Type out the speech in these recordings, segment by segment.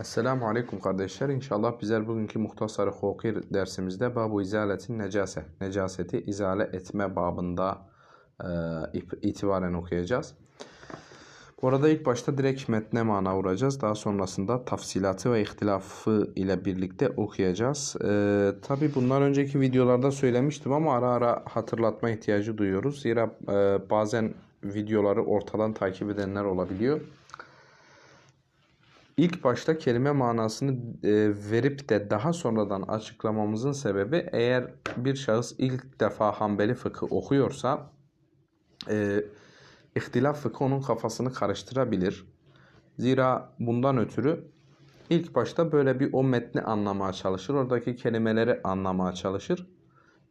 Esselamu Aleyküm kardeşler. İnşallah bizler bugünkü Muhtasar-ı Hukir dersimizde Babu İzaletin Necase, necaseti izale etme babında e, itibaren okuyacağız. Bu arada ilk başta direkt metne mana vuracağız. Daha sonrasında tafsilatı ve ihtilafı ile birlikte okuyacağız. E, Tabi bundan önceki videolarda söylemiştim ama ara ara hatırlatma ihtiyacı duyuyoruz. Zira e, bazen videoları ortadan takip edenler olabiliyor. İlk başta kelime manasını e, verip de daha sonradan açıklamamızın sebebi eğer bir şahıs ilk defa Hanbeli fıkı okuyorsa e, ihtilaf fıkı onun kafasını karıştırabilir. Zira bundan ötürü ilk başta böyle bir o metni anlamaya çalışır. Oradaki kelimeleri anlamaya çalışır.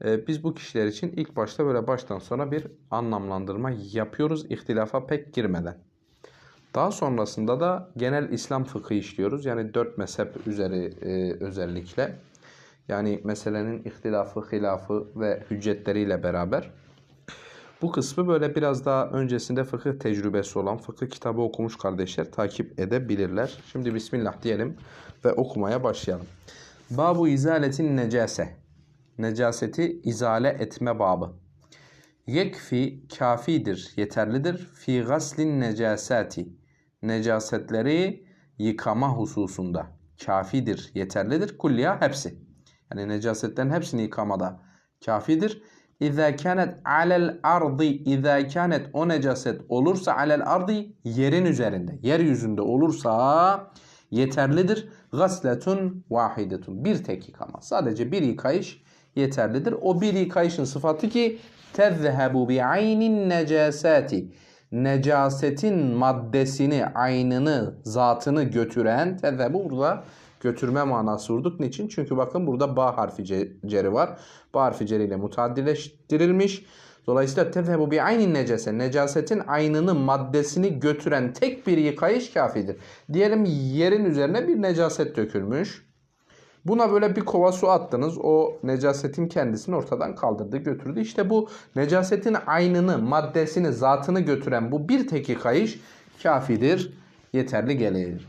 E, biz bu kişiler için ilk başta böyle baştan sona bir anlamlandırma yapıyoruz ihtilafa pek girmeden. Daha sonrasında da genel İslam fıkhı işliyoruz. Yani dört mezhep üzeri e, özellikle. Yani meselenin ihtilafı, hilafı ve hüccetleriyle beraber. Bu kısmı böyle biraz daha öncesinde fıkıh tecrübesi olan, fıkıh kitabı okumuş kardeşler takip edebilirler. Şimdi Bismillah diyelim ve okumaya başlayalım. Babu izaletin necase. Necaseti izale etme babı. Yekfi kafidir, yeterlidir. Fi gaslin necasati. Necasetleri yıkama hususunda. Kafidir, yeterlidir. Kulliya hepsi. Yani necasetlerin hepsini yıkamada kafidir. İzâ kânet alel ardı izâ kânet o necaset olursa alel ardı yerin üzerinde, yeryüzünde olursa yeterlidir. Gasletun vahidetun. Bir tek yıkama. Sadece bir yıkayış yeterlidir. O bir yıkayışın sıfatı ki tezhebu bi aynin necasati. Necasetin maddesini, aynını, zatını götüren tezhebu burada götürme manası vurduk. Niçin? Çünkü bakın burada ba harfi ce- ceri var. Ba harfi ceriyle mutaddileştirilmiş. Dolayısıyla tezhebu bi aynin necase. Necasetin aynını, maddesini götüren tek bir yıkayış kafidir. Diyelim yerin üzerine bir necaset dökülmüş. Buna böyle bir kova su attınız. O necasetin kendisini ortadan kaldırdı, götürdü. İşte bu necasetin aynını, maddesini, zatını götüren bu bir tek yıkayış kafidir, yeterli gelir.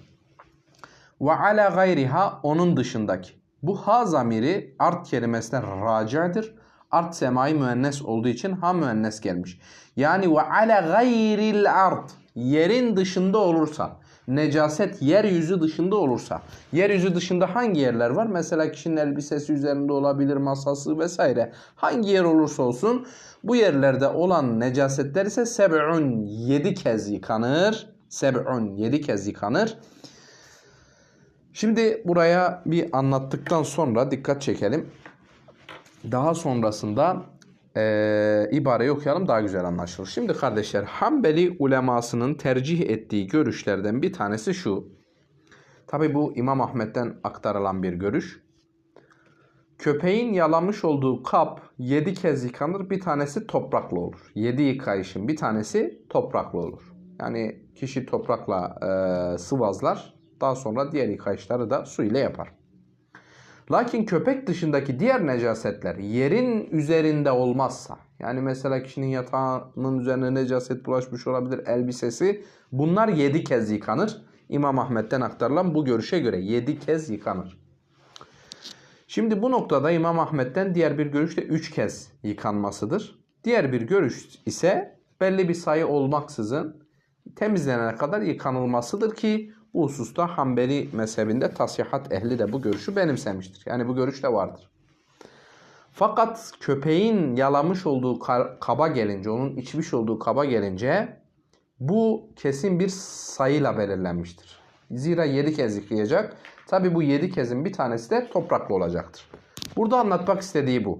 Ve ala gayriha onun dışındaki. Bu ha zamiri art kelimesine raci'dir. Art semai müennes olduğu için ha müennes gelmiş. Yani ve ala gayril art yerin dışında olursa necaset yeryüzü dışında olursa yeryüzü dışında hangi yerler var? Mesela kişinin elbisesi üzerinde olabilir, masası vesaire. Hangi yer olursa olsun bu yerlerde olan necasetler ise seb'un 7 kez yıkanır. Seb'un 7 kez yıkanır. Şimdi buraya bir anlattıktan sonra dikkat çekelim. Daha sonrasında eee ibareyi okuyalım daha güzel anlaşılır. Şimdi kardeşler Hanbeli ulemasının tercih ettiği görüşlerden bir tanesi şu. Tabi bu İmam Ahmet'ten aktarılan bir görüş. Köpeğin yalamış olduğu kap 7 kez yıkanır bir tanesi topraklı olur. 7 yıkayışın bir tanesi topraklı olur. Yani kişi toprakla eee, sıvazlar daha sonra diğer yıkayışları da su ile yapar. Lakin köpek dışındaki diğer necasetler yerin üzerinde olmazsa yani mesela kişinin yatağının üzerine necaset bulaşmış olabilir elbisesi bunlar 7 kez yıkanır. İmam Ahmet'ten aktarılan bu görüşe göre 7 kez yıkanır. Şimdi bu noktada İmam Ahmet'ten diğer bir görüş de 3 kez yıkanmasıdır. Diğer bir görüş ise belli bir sayı olmaksızın temizlenene kadar yıkanılmasıdır ki bu hususta Hanbeli mezhebinde tasihat ehli de bu görüşü benimsemiştir. Yani bu görüş de vardır. Fakat köpeğin yalamış olduğu ka- kaba gelince, onun içmiş olduğu kaba gelince bu kesin bir sayıyla belirlenmiştir. Zira 7 kez yıkayacak. Tabi bu 7 kezin bir tanesi de topraklı olacaktır. Burada anlatmak istediği bu.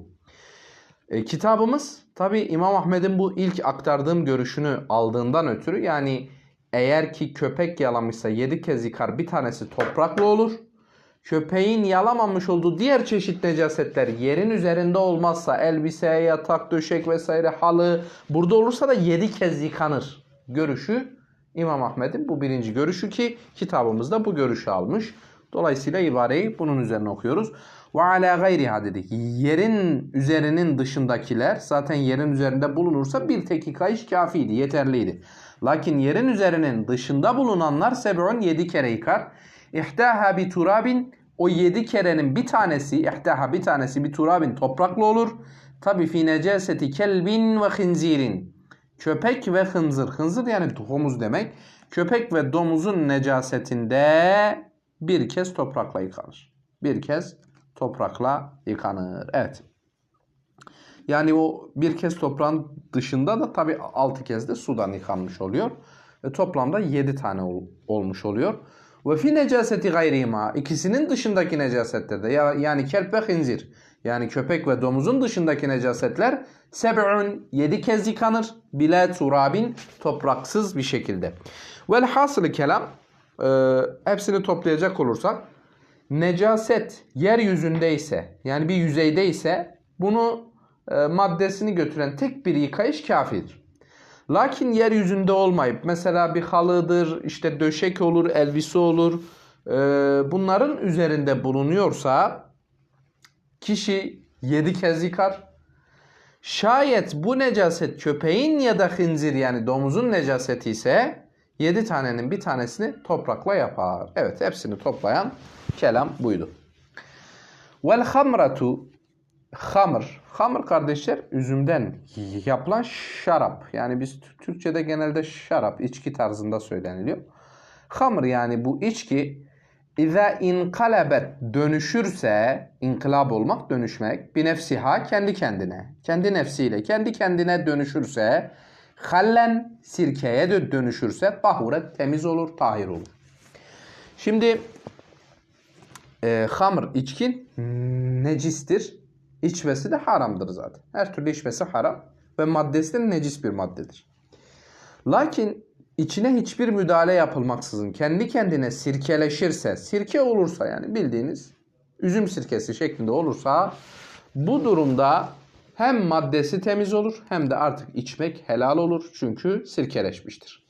E, kitabımız tabi İmam Ahmed'in bu ilk aktardığım görüşünü aldığından ötürü yani eğer ki köpek yalamışsa 7 kez yıkar bir tanesi topraklı olur. Köpeğin yalamamış olduğu diğer çeşit necasetler yerin üzerinde olmazsa elbise, yatak, döşek vesaire halı burada olursa da 7 kez yıkanır. Görüşü İmam Ahmed'in bu birinci görüşü ki kitabımızda bu görüşü almış. Dolayısıyla ibareyi bunun üzerine okuyoruz. Ve ala gayriha dedik. Yerin üzerinin dışındakiler zaten yerin üzerinde bulunursa bir tek yıkayış kafiydi, yeterliydi. Lakin yerin üzerinin dışında bulunanlar seb'un 7 kere yıkar. İhtaha bi turabin o yedi kerenin bir tanesi ihtaha bir tanesi bir turabin toprakla olur. Tabi fi necaseti kelbin ve khinzirin. Köpek ve hınzır. Hınzır yani domuz demek. Köpek ve domuzun necasetinde bir kez toprakla yıkanır. Bir kez toprakla yıkanır. Evet. Yani o bir kez toprağın dışında da tabi altı kez de sudan yıkanmış oluyor. Ve toplamda yedi tane ol- olmuş oluyor. Ve fi necaseti gayrima ikisinin dışındaki necasetlerde ya, yani kelp ve hinzir yani köpek ve domuzun dışındaki necasetler seb'un yedi kez yıkanır bile turabin topraksız bir şekilde. Vel hasılı kelam e, hepsini toplayacak olursak necaset yeryüzündeyse yani bir yüzeydeyse bunu e, maddesini götüren tek bir yıkayış kafidir. Lakin yeryüzünde olmayıp mesela bir halıdır, işte döşek olur, elbise olur. e, bunların üzerinde bulunuyorsa kişi yedi kez yıkar. Şayet bu necaset köpeğin ya da hınzir yani domuzun necaseti ise yedi tanenin bir tanesini toprakla yapar. Evet hepsini toplayan kelam buydu. Vel hamratu hamr. Hamr kardeşler üzümden yapılan şarap. Yani biz Türkçe'de genelde şarap, içki tarzında söyleniliyor. Hamr yani bu içki İza inkalabet dönüşürse, inkılap olmak, dönüşmek, bir nefsiha kendi kendine, kendi nefsiyle, kendi kendine dönüşürse, hallen sirkeye de dönüşürse, tahuret temiz olur, tahir olur. Şimdi e, hamr içkin necistir. İçmesi de haramdır zaten. Her türlü içmesi haram ve maddesi de necis bir maddedir. Lakin içine hiçbir müdahale yapılmaksızın kendi kendine sirkeleşirse, sirke olursa yani bildiğiniz üzüm sirkesi şeklinde olursa bu durumda hem maddesi temiz olur hem de artık içmek helal olur çünkü sirkeleşmiştir.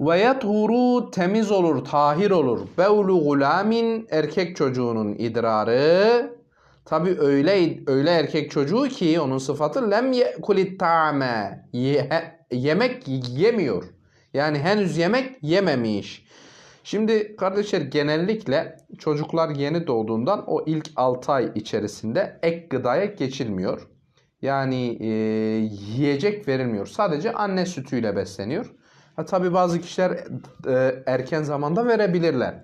Ve yethuru temiz olur, tahir olur. Bevlu gulamin erkek çocuğunun idrarı Tabi öyle öyle erkek çocuğu ki onun sıfatı lem yekulit ta'ame Ye- yemek yemiyor. Yani henüz yemek yememiş. Şimdi kardeşler genellikle çocuklar yeni doğduğundan o ilk 6 ay içerisinde ek gıdaya geçilmiyor. Yani e, yiyecek verilmiyor. Sadece anne sütüyle besleniyor. Ha, tabii bazı kişiler e, erken zamanda verebilirler.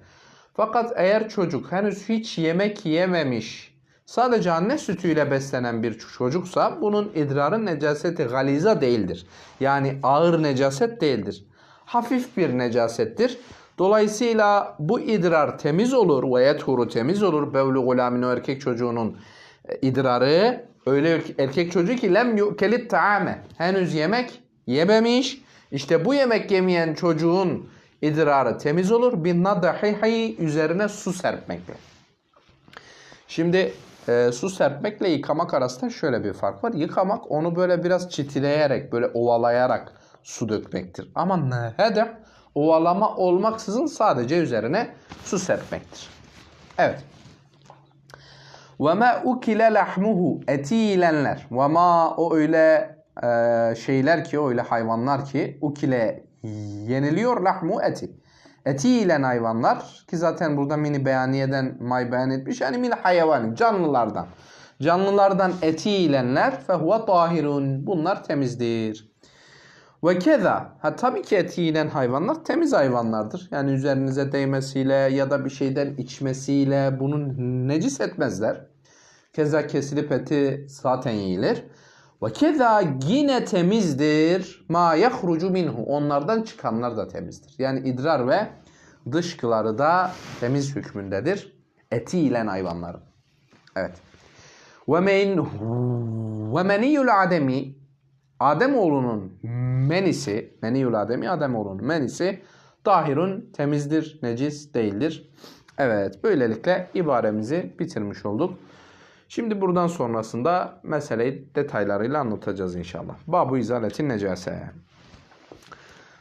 Fakat eğer çocuk henüz hiç yemek yememiş, sadece anne sütüyle beslenen bir çocuksa bunun idrarı necaseti galiza değildir. Yani ağır necaset değildir. Hafif bir necasettir. Dolayısıyla bu idrar temiz olur ve yethuru temiz olur. Bevlu gulamin erkek çocuğunun e, idrarı öyle erkek çocuğu ki lem yukelit taame henüz yemek yememiş. İşte bu yemek yemeyen çocuğun idrarı temiz olur. Bin nadahihi üzerine su serpmekle. Şimdi e, su serpmekle yıkamak arasında şöyle bir fark var. Yıkamak onu böyle biraz çitileyerek, böyle ovalayarak su dökmektir. Ama hedef ovalama olmaksızın sadece üzerine su serpmektir. Evet. Ve ma ukile lahmuhu eti yiyenler. Ve o öyle e, şeyler ki, öyle hayvanlar ki ukile yeniliyor lahmu eti. Eti yiyen hayvanlar ki zaten burada mini beyaniyeden may beyan etmiş. Yani mini hayvan, canlılardan. Canlılardan eti yiyenler fehuve tahirun. Bunlar temizdir. Ve keza, ha tabii ki eti yiyen hayvanlar temiz hayvanlardır. Yani üzerinize değmesiyle ya da bir şeyden içmesiyle bunu necis etmezler. Keza kesilip eti zaten yiyilir. Ve keza yine temizdir ma yahrucu minhu. Onlardan çıkanlar da temizdir. Yani idrar ve dışkıları da temiz hükmündedir. Eti yiyen hayvanların. Evet. Ve men ve meniyul ademi Ademoğlunun menisi, meniyul ademi Ademoğlunun menisi dahirun temizdir, necis değildir. Evet, böylelikle ibaremizi bitirmiş olduk. Şimdi buradan sonrasında meseleyi detaylarıyla anlatacağız inşallah. Babu izaletin necase.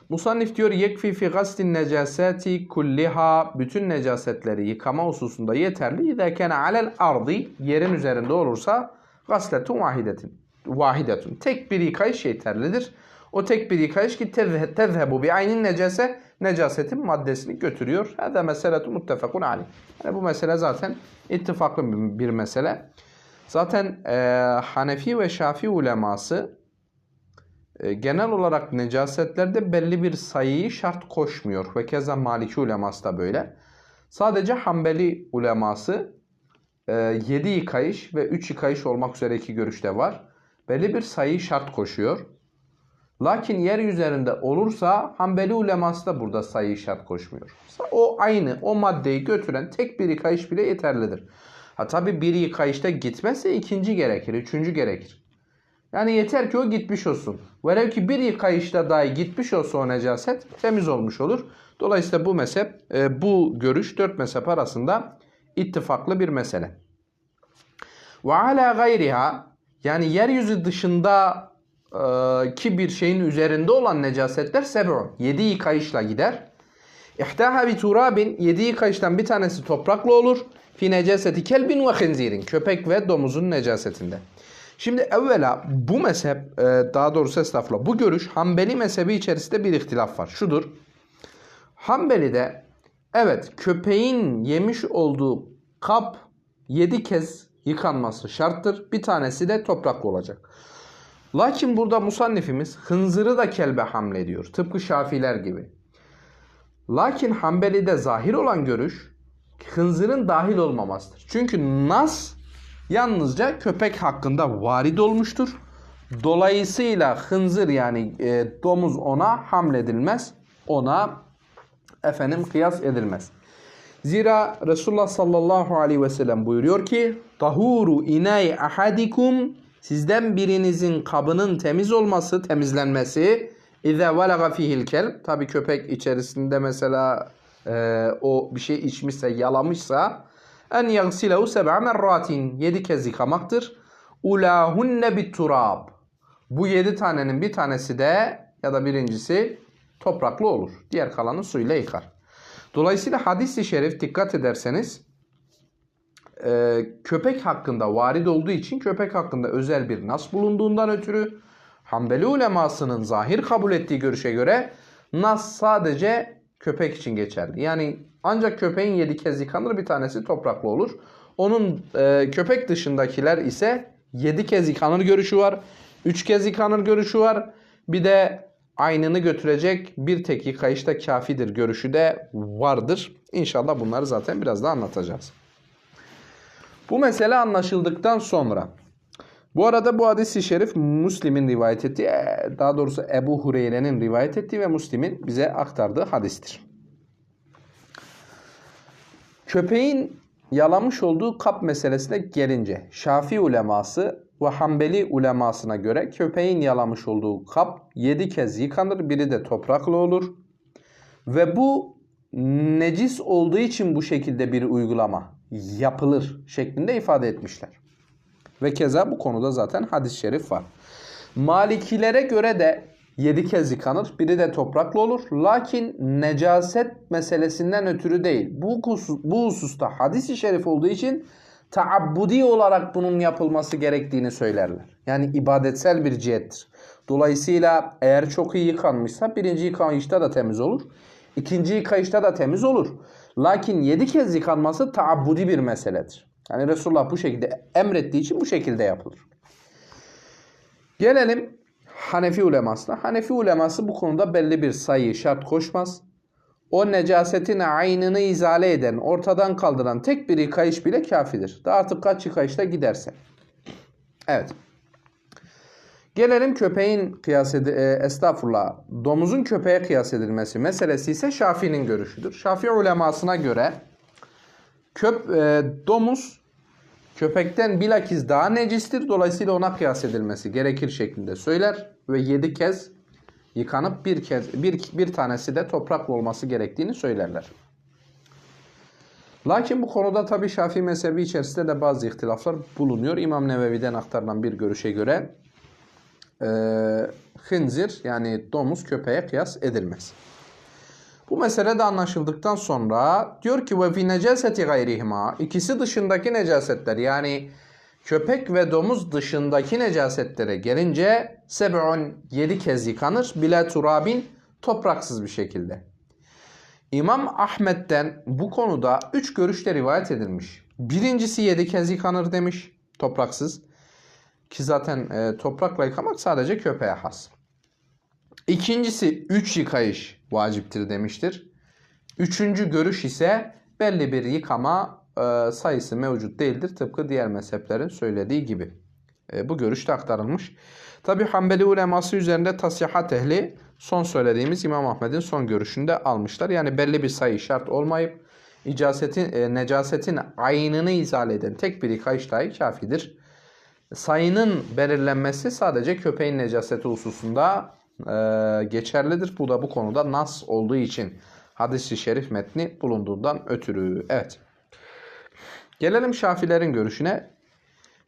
Musannif diyor yekfi fi gaslin necasati kulliha bütün necasetleri yıkama hususunda yeterli. İzâ kâne alel ardı yerin üzerinde olursa gasletun vahidetin. Vahidetun. Tek bir yıkayış yeterlidir. O tek bir yıkayış ki tezhebu bi aynin necase necasetin maddesini götürüyor. Hada meseletu muttefakun aleyh. Yani bu mesele zaten ittifaklı bir, mesele. Zaten e, Hanefi ve Şafi uleması e, genel olarak necasetlerde belli bir sayıyı şart koşmuyor. Ve keza Maliki uleması da böyle. Sadece Hanbeli uleması 7 e, yıkayış ve 3 yıkayış olmak üzere iki görüşte var. Belli bir sayıyı şart koşuyor. Lakin yer üzerinde olursa Hanbeli uleması da burada sayıyı şart koşmuyor. O aynı o maddeyi götüren tek bir yıkayış bile yeterlidir. Ha tabi bir yıkayışta gitmezse ikinci gerekir, üçüncü gerekir. Yani yeter ki o gitmiş olsun. Velev ki bir yıkayışta dahi gitmiş olsa o necaset temiz olmuş olur. Dolayısıyla bu mezhep, e, bu görüş dört mezhep arasında ittifaklı bir mesele. Ve ala gayriha yani yeryüzü dışında ki bir şeyin üzerinde olan necasetler seb'un. Yedi yıkayışla gider. İhtaha bi turabin. Yedi yıkayıştan bir tanesi toprakla olur. Fi necaseti kelbin ve khinzirin. Köpek ve domuzun necasetinde. Şimdi evvela bu mezhep, e, daha doğrusu estağfurullah, bu görüş Hanbeli mezhebi içerisinde bir ihtilaf var. Şudur. Hanbeli'de evet köpeğin yemiş olduğu kap yedi kez yıkanması şarttır. Bir tanesi de topraklı olacak. Lakin burada musannifimiz hınzırı da kelbe hamlediyor. Tıpkı şafiler gibi. Lakin Hanbeli'de zahir olan görüş hınzırın dahil olmamasıdır. Çünkü nas yalnızca köpek hakkında varid olmuştur. Dolayısıyla hınzır yani e, domuz ona hamledilmez. Ona efendim kıyas edilmez. Zira Resulullah sallallahu aleyhi ve sellem buyuruyor ki tahuru inay ahadikum sizden birinizin kabının temiz olması, temizlenmesi İze velaga fihil kel tabi köpek içerisinde mesela e, o bir şey içmişse, yalamışsa en yagsilehu seb'a merratin yedi kez yıkamaktır. Ulahunne bit turab bu yedi tanenin bir tanesi de ya da birincisi topraklı olur. Diğer kalanı suyla yıkar. Dolayısıyla hadis-i şerif dikkat ederseniz e, köpek hakkında varid olduğu için köpek hakkında özel bir nas bulunduğundan ötürü Hanbeli ulemasının zahir kabul ettiği görüşe göre nas sadece köpek için geçerli. Yani ancak köpeğin yedi kez yıkanır bir tanesi topraklı olur. Onun e, köpek dışındakiler ise yedi kez yıkanır görüşü var. Üç kez yıkanır görüşü var. Bir de aynını götürecek bir tek yıkayışta kafidir görüşü de vardır. İnşallah bunları zaten biraz daha anlatacağız. Bu mesele anlaşıldıktan sonra bu arada bu hadis-i şerif Müslim'in rivayet ettiği, e, daha doğrusu Ebu Hureyre'nin rivayet ettiği ve Müslim'in bize aktardığı hadistir. Köpeğin yalamış olduğu kap meselesine gelince Şafii uleması ve Hanbeli ulemasına göre köpeğin yalamış olduğu kap 7 kez yıkanır, biri de topraklı olur. Ve bu necis olduğu için bu şekilde bir uygulama yapılır şeklinde ifade etmişler. Ve keza bu konuda zaten hadis-i şerif var. Malikilere göre de yedi kez yıkanır. Biri de topraklı olur. Lakin necaset meselesinden ötürü değil. Bu, bu hususta hadis-i şerif olduğu için taabbudi olarak bunun yapılması gerektiğini söylerler. Yani ibadetsel bir cihettir. Dolayısıyla eğer çok iyi yıkanmışsa birinci yıkayışta da temiz olur. İkinci yıkayışta da temiz olur. Lakin yedi kez yıkanması taabbudi bir meseledir. Yani Resulullah bu şekilde emrettiği için bu şekilde yapılır. Gelelim Hanefi ulemasına. Hanefi uleması bu konuda belli bir sayı şart koşmaz. O necasetin aynını izale eden, ortadan kaldıran tek bir yıkayış bile kafidir. Daha artık kaç yıkayışta giderse. Evet. Gelelim köpeğin kıyas ed e, estağfurullah domuzun köpeğe kıyas edilmesi meselesi ise Şafii'nin görüşüdür. Şafii ulemasına göre köp e, domuz köpekten bilakis daha necistir. Dolayısıyla ona kıyas edilmesi gerekir şeklinde söyler ve yedi kez yıkanıp bir kez bir bir tanesi de topraklı olması gerektiğini söylerler. Lakin bu konuda tabi Şafii mezhebi içerisinde de bazı ihtilaflar bulunuyor. İmam Nevevi'den aktarılan bir görüşe göre e, hınzir yani domuz köpeğe kıyas edilmez. Bu mesele de anlaşıldıktan sonra diyor ki ve fi necaseti gayrihima ikisi dışındaki necasetler yani köpek ve domuz dışındaki necasetlere gelince seb'un yedi kez yıkanır bile turabin topraksız bir şekilde. İmam Ahmet'ten bu konuda üç görüşte rivayet edilmiş. Birincisi yedi kez yıkanır demiş topraksız. Ki zaten e, toprakla yıkamak sadece köpeğe has. İkincisi üç yıkayış vaciptir demiştir. Üçüncü görüş ise belli bir yıkama e, sayısı mevcut değildir. Tıpkı diğer mezheplerin söylediği gibi. E, bu görüş de aktarılmış. Tabi Hanbeli uleması üzerinde tasihat ehli son söylediğimiz İmam Ahmed'in son görüşünde almışlar. Yani belli bir sayı şart olmayıp icasetin, e, necasetin aynını izale eden tek bir yıkayış dahi kafidir. Sayının belirlenmesi sadece köpeğin necaseti hususunda e, geçerlidir. Bu da bu konuda nas olduğu için hadis-i şerif metni bulunduğundan ötürü. Evet. Gelelim Şafilerin görüşüne.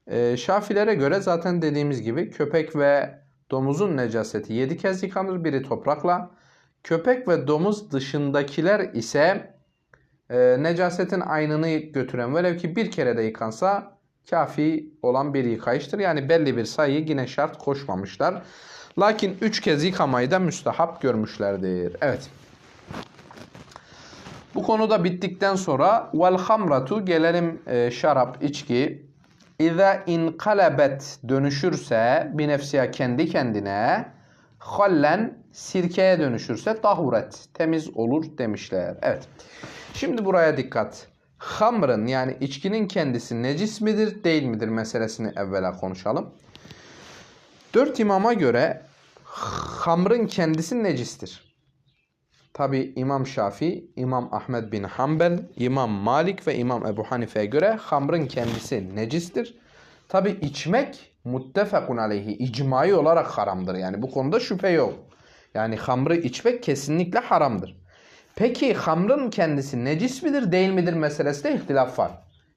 E, Şafilere göre zaten dediğimiz gibi köpek ve domuzun necaseti 7 kez yıkanır. Biri toprakla. Köpek ve domuz dışındakiler ise e, necasetin aynını götüren velev ki bir kere de yıkansa kafi olan bir yıkayıştır. Yani belli bir sayıyı yine şart koşmamışlar. Lakin üç kez yıkamayı da müstahap görmüşlerdir. Evet. Bu konuda bittikten sonra vel hamratu gelelim e, şarap, içki. İza inkalebet dönüşürse bir nefsiye kendi kendine hallen sirkeye dönüşürse tahuret temiz olur demişler. Evet. Şimdi buraya dikkat. Hamrın yani içkinin kendisi necis midir değil midir meselesini evvela konuşalım. Dört imama göre hamrın kendisi necistir. Tabi İmam Şafii, İmam Ahmed bin Hanbel, İmam Malik ve İmam Ebu Hanife'ye göre hamrın kendisi necistir. Tabi içmek muttefakun aleyhi icmai olarak haramdır. Yani bu konuda şüphe yok. Yani hamrı içmek kesinlikle haramdır. Peki hamrın kendisi necis midir değil midir meselesi de ihtilaf var.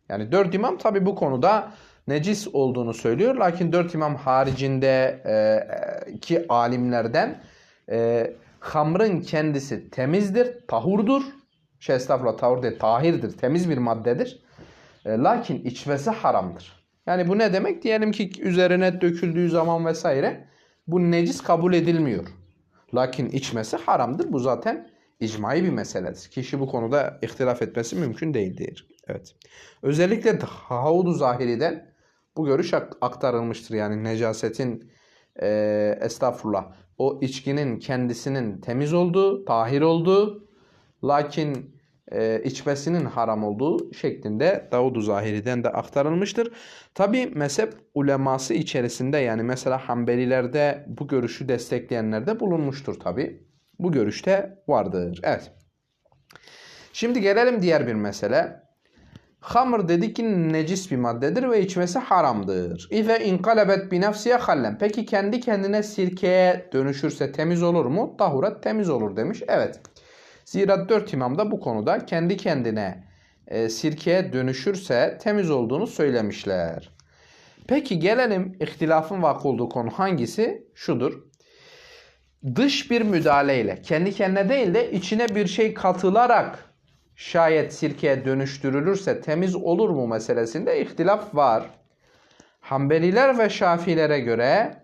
Yani dört imam tabi bu konuda necis olduğunu söylüyor. Lakin dört imam haricinde e, ki alimlerden e, hamrın kendisi temizdir, tahurdur. Şey estağfurullah tahur değil, tahirdir, temiz bir maddedir. E, lakin içmesi haramdır. Yani bu ne demek? Diyelim ki üzerine döküldüğü zaman vesaire bu necis kabul edilmiyor. Lakin içmesi haramdır. Bu zaten icmai bir meseledir. Kişi bu konuda ihtilaf etmesi mümkün değildir. Evet. Özellikle Havud-u Zahiri'den bu görüş aktarılmıştır. Yani necasetin e, estağfurullah o içkinin kendisinin temiz olduğu, tahir olduğu lakin e, içmesinin haram olduğu şeklinde Davud-u Zahiri'den de aktarılmıştır. Tabi mezhep uleması içerisinde yani mesela Hanbelilerde bu görüşü destekleyenler de bulunmuştur tabi. Bu görüşte vardır. Evet. Şimdi gelelim diğer bir mesele. Hamr dedik ki necis bir maddedir ve içmesi haramdır. İze inkalebet bi nefsiye hallen. Peki kendi kendine sirkeye dönüşürse temiz olur mu? Tahuret temiz olur demiş. Evet. Zira dört imam da bu konuda kendi kendine e, sirkeye dönüşürse temiz olduğunu söylemişler. Peki gelelim ihtilafın vakı olduğu konu hangisi? Şudur. Dış bir müdahaleyle kendi kendine değil de içine bir şey katılarak şayet sirkeye dönüştürülürse temiz olur mu meselesinde ihtilaf var. Hanbeliler ve Şafilere göre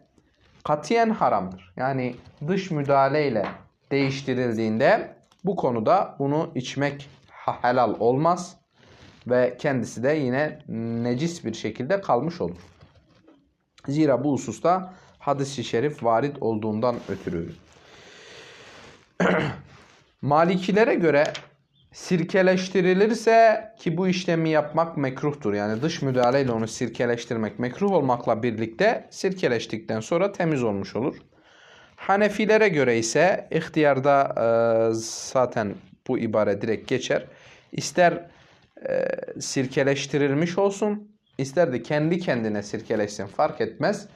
katiyen haramdır. Yani dış müdahaleyle değiştirildiğinde bu konuda bunu içmek helal olmaz ve kendisi de yine necis bir şekilde kalmış olur. Zira bu hususta hadis-i şerif varit olduğundan ötürü. Malikilere göre sirkeleştirilirse ki bu işlemi yapmak mekruhtur. Yani dış müdahaleyle onu sirkeleştirmek mekruh olmakla birlikte sirkeleştikten sonra temiz olmuş olur. Hanefilere göre ise ihtiyarda e, zaten bu ibare direkt geçer. İster e, sirkeleştirilmiş olsun, ister de kendi kendine sirkeleşsin fark etmez.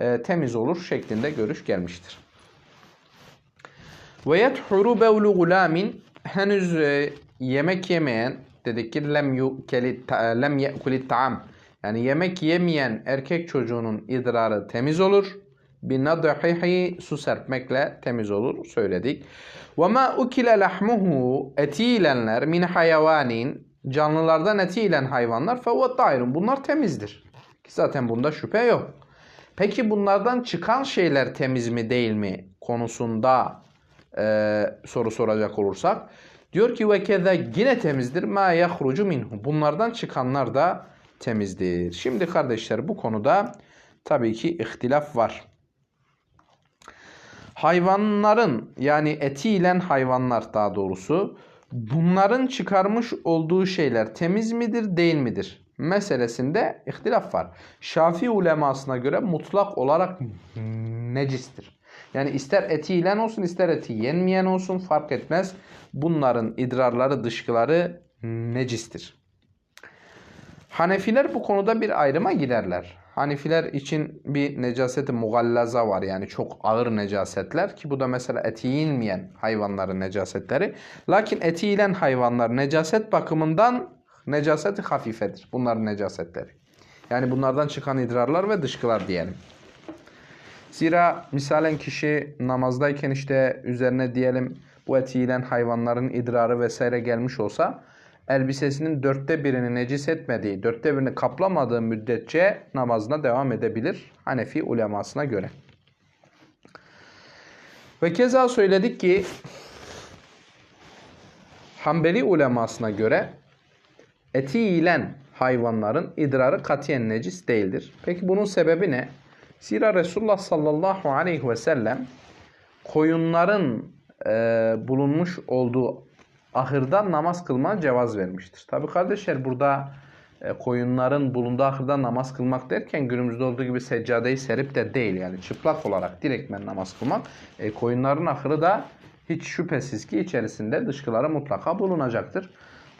E, temiz olur şeklinde görüş gelmiştir. Ve yethuru bevlu gulamin henüz e, yemek yemeyen dedik ki lem yukeli lem yekulit taam yani yemek yemeyen erkek çocuğunun idrarı temiz olur. Bin nadhihi su serpmekle temiz olur söyledik. Ve ma ukile lahmuhu etilenler min hayvanin canlılardan etilen hayvanlar fe tayrun bunlar temizdir. Ki zaten bunda şüphe yok. Peki bunlardan çıkan şeyler temiz mi değil mi konusunda e, soru soracak olursak Diyor ki ve keza yine temizdir ma yahrucu minhu. Bunlardan çıkanlar da temizdir. Şimdi kardeşler bu konuda tabii ki ihtilaf var. Hayvanların yani etiyle hayvanlar daha doğrusu bunların çıkarmış olduğu şeyler temiz midir değil midir? Meselesinde ihtilaf var. Şafii ulemasına göre mutlak olarak necistir. Yani ister eti yiyen olsun ister eti yenmeyen olsun fark etmez. Bunların idrarları dışkıları necistir. Hanefiler bu konuda bir ayrıma giderler. Hanefiler için bir necaseti mugallaza var yani çok ağır necasetler ki bu da mesela eti yenmeyen hayvanların necasetleri. Lakin eti yiyen hayvanlar necaset bakımından necaseti hafifedir. Bunların necasetleri. Yani bunlardan çıkan idrarlar ve dışkılar diyelim. Zira misalen kişi namazdayken işte üzerine diyelim bu eti yiyen hayvanların idrarı vesaire gelmiş olsa elbisesinin dörtte birini necis etmediği, dörtte birini kaplamadığı müddetçe namazına devam edebilir Hanefi ulemasına göre. Ve keza söyledik ki Hanbeli ulemasına göre eti yiyen hayvanların idrarı katiyen necis değildir. Peki bunun sebebi ne? Zira Resulullah sallallahu aleyhi ve sellem koyunların e, bulunmuş olduğu ahırda namaz kılma cevaz vermiştir. Tabi kardeşler burada e, koyunların bulunduğu ahırda namaz kılmak derken günümüzde olduğu gibi seccadeyi serip de değil yani çıplak olarak direktmen namaz kılmak. E, koyunların ahırı da hiç şüphesiz ki içerisinde dışkıları mutlaka bulunacaktır.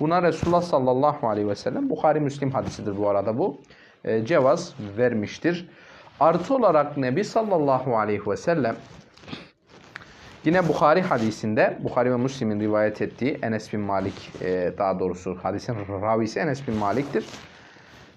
Buna Resulullah sallallahu aleyhi ve sellem Bukhari Müslim hadisidir bu arada bu. E, cevaz vermiştir. Artı olarak Nebi sallallahu aleyhi ve sellem yine Bukhari hadisinde Bukhari ve Müslim'in rivayet ettiği Enes bin Malik e, daha doğrusu hadisin ravisi Enes bin Malik'tir.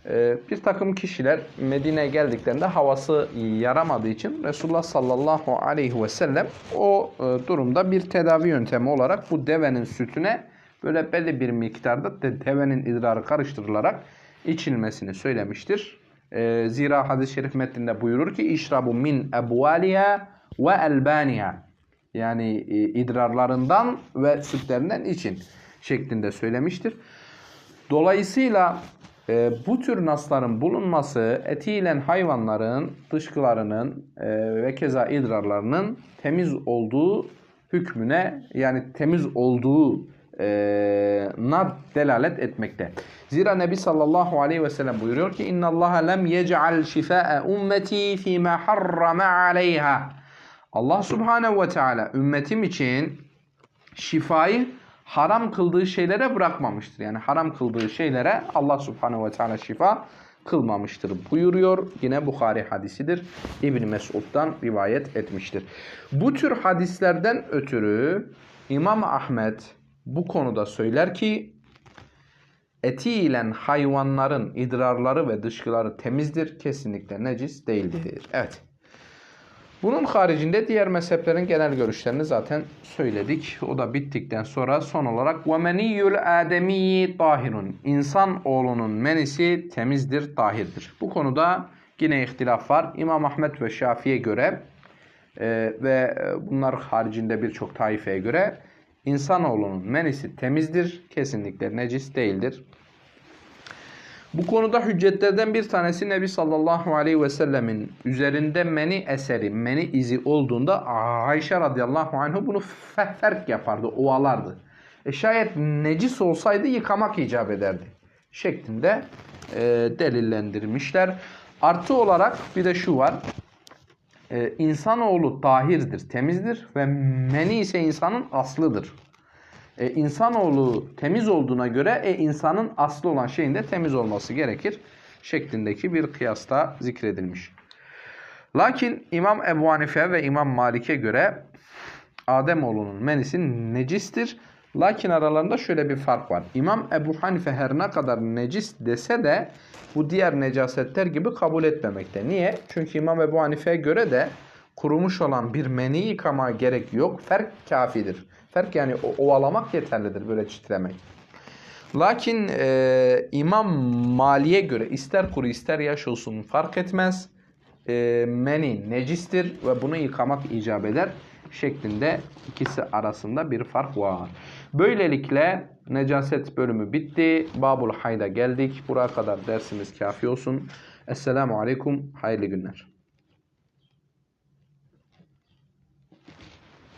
E, bir takım kişiler Medine'ye geldiklerinde havası yaramadığı için Resulullah sallallahu aleyhi ve sellem o e, durumda bir tedavi yöntemi olarak bu devenin sütüne böyle belli bir miktarda de devenin idrarı karıştırılarak içilmesini söylemiştir. E, zira hadis-i şerif metninde buyurur ki işrabu min ebvaliha ve elbaniha yani e, idrarlarından ve sütlerinden için şeklinde söylemiştir. Dolayısıyla e, bu tür nasların bulunması etiyle hayvanların dışkılarının e, ve keza idrarlarının temiz olduğu hükmüne yani temiz olduğu e, na delalet etmekte. Zira Nebi sallallahu aleyhi ve sellem buyuruyor ki inna Allah lem yec'al şifa'e ummeti fîmâ harrama aleyha. Allah subhanehu ve teala ümmetim için şifayı haram kıldığı şeylere bırakmamıştır. Yani haram kıldığı şeylere Allah subhanehu ve teala şifa kılmamıştır buyuruyor. Yine Bukhari hadisidir. İbn Mesud'dan rivayet etmiştir. Bu tür hadislerden ötürü İmam Ahmet bu konuda söyler ki eti ile hayvanların idrarları ve dışkıları temizdir. Kesinlikle necis değildir. Evet. Bunun haricinde diğer mezheplerin genel görüşlerini zaten söyledik. O da bittikten sonra son olarak وَمَنِيُّ الْاَدَمِيِّ طَاهِرٌ İnsan oğlunun menisi temizdir, tahirdir. Bu konuda yine ihtilaf var. İmam Ahmet ve Şafi'ye göre e, ve bunlar haricinde birçok taifeye göre insanoğlunun menisi temizdir, kesinlikle necis değildir. Bu konuda hüccetlerden bir tanesi Nebi sallallahu aleyhi ve sellemin üzerinde meni eseri, meni izi olduğunda Ayşe radıyallahu anh bunu ferk yapardı, ovalardı. E şayet necis olsaydı yıkamak icap ederdi. Şeklinde e, delillendirmişler. Artı olarak bir de şu var. E, insanoğlu tahirdir, temizdir ve meni ise insanın aslıdır e, insanoğlu temiz olduğuna göre e, insanın aslı olan şeyin de temiz olması gerekir şeklindeki bir kıyasta zikredilmiş. Lakin İmam Ebu Hanife ve İmam Malik'e göre Ademoğlunun menisi necistir. Lakin aralarında şöyle bir fark var. İmam Ebu Hanife her ne kadar necis dese de bu diğer necasetler gibi kabul etmemekte. Niye? Çünkü İmam Ebu Hanife'ye göre de kurumuş olan bir meni yıkama gerek yok. Ferk kafidir. Ferk yani ovalamak yeterlidir böyle çitlemek. Lakin e, İmam Mali'ye göre ister kuru ister yaş olsun fark etmez. E, meni necistir ve bunu yıkamak icap eder. Şeklinde ikisi arasında bir fark var. Böylelikle necaset bölümü bitti. Babul hayda geldik. Buraya kadar dersimiz kafi olsun. Esselamu Aleyküm. Hayırlı günler.